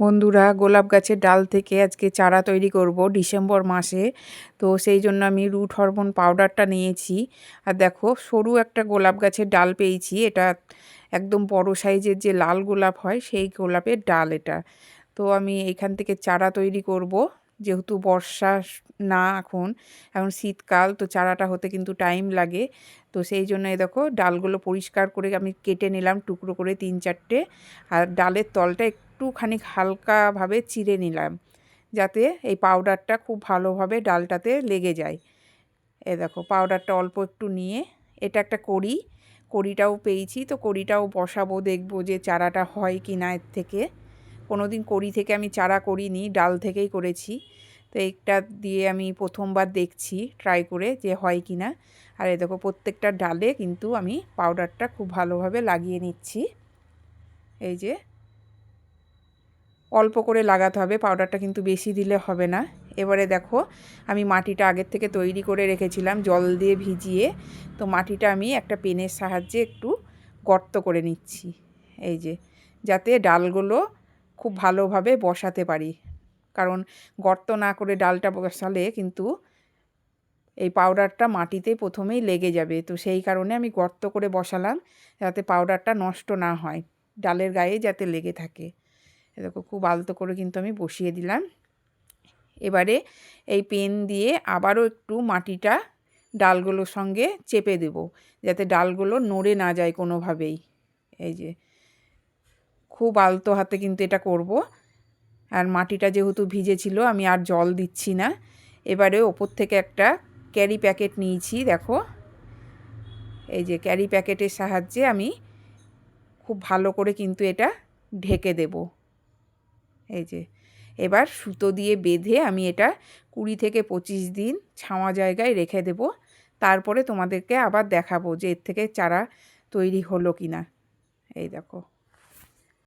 বন্ধুরা, গোলাপ গাছের ডাল থেকে আজকে চারা তৈরি করব ডিসেম্বর মাসে। তো সেই জন্য আমি রুট হরমোন পাউডারটা নিয়েছি। আর দেখো, সরু একটা গোলাপ গাছের ডাল পেয়েছি। এটা একদম বড় সাইজের যে লাল গোলাপ হয়, সেই গোলাপের ডাল এটা। তো আমি এখান থেকে চারা তৈরি করব। যেহেতু বর্ষা না এখন এখন শীতকাল, তো চারাটা হতে কিন্তু টাইম লাগে। তো সেই জন্য এই দেখো, ডালগুলো পরিষ্কার করে আমি কেটে নিলাম টুকরো করে তিন চারটে। আর ডালের তলটা একটুখানি হালকাভাবে চিড়ে নিলাম, যাতে এই পাউডারটা খুব ভালোভাবে ডালটাতে লেগে যায়। এ দেখো পাউডারটা অল্প একটু নিয়ে এটা একটা কড়ি, কড়িটাও পেয়েছি। তো কড়িটাও বসাবো, দেখব যে চারাটা হয় কি না এর থেকে। কোনো দিন কড়ি থেকে আমি চারা করিনি, ডাল থেকেই করেছি। তো এইটা দিয়ে আমি প্রথমবার দেখছি ট্রাই করে যে হয় কি না আর এ দেখো, প্রত্যেকটা ডালে কিন্তু আমি পাউডারটা খুব ভালোভাবে লাগিয়ে নিচ্ছি। এই যে অল্প করে লাগাতে হবে পাউডারটা কিন্তু বেশি দিলে হবে না। এবারে দেখো, আমি মাটিটা আগের থেকে তৈরি করে রেখেছিলাম, জল দিয়ে ভিজিয়ে। তো মাটিটা আমি একটা পেনের সাহায্যে একটু গর্ত করে নিচ্ছি। এই যে, যাতে ডালগুলো খুব ভালোভাবে বসাতে পারি। কারণ গর্ত না করে ডালটা বসালে কিন্তু এই পাউডারটা মাটিতে প্রথমেই লেগে যাবে। তো সেই কারণে আমি গর্ত করে বসালাম, যাতে পাউডারটা নষ্ট না হয়, ডালের গায়ে যাতে লেগে থাকে। দেখো খুব আলতো করে কিন্তু আমি বসিয়ে দিলাম। এবারে এই পেন দিয়ে আবারও একটু মাটিটা ডালগুলোর সঙ্গে চেপে দেব, যাতে ডালগুলো নড়ে না যায় কোনোভাবেই। এই যে, খুব আলতো হাতে কিন্তু এটা করব। আর মাটিটা যেহেতু ভিজে ছিল আমি আর জল দিচ্ছি না। এবারে ওপর থেকে একটা ক্যারি প্যাকেট নিয়েছি, দেখো। এই যে, ক্যারি প্যাকেটের সাহায্যে আমি খুব ভালো করে কিন্তু এটা ঢেকে দেব। এই যে, এবার সুতো দিয়ে বেঁধে আমি এটা কুড়ি থেকে পঁচিশ দিন ছাওয়া জায়গায় রেখে দেব। তারপরে তোমাদেরকে আবার দেখাবো যে এর থেকে চারা তৈরি হলো কি না এই দেখো।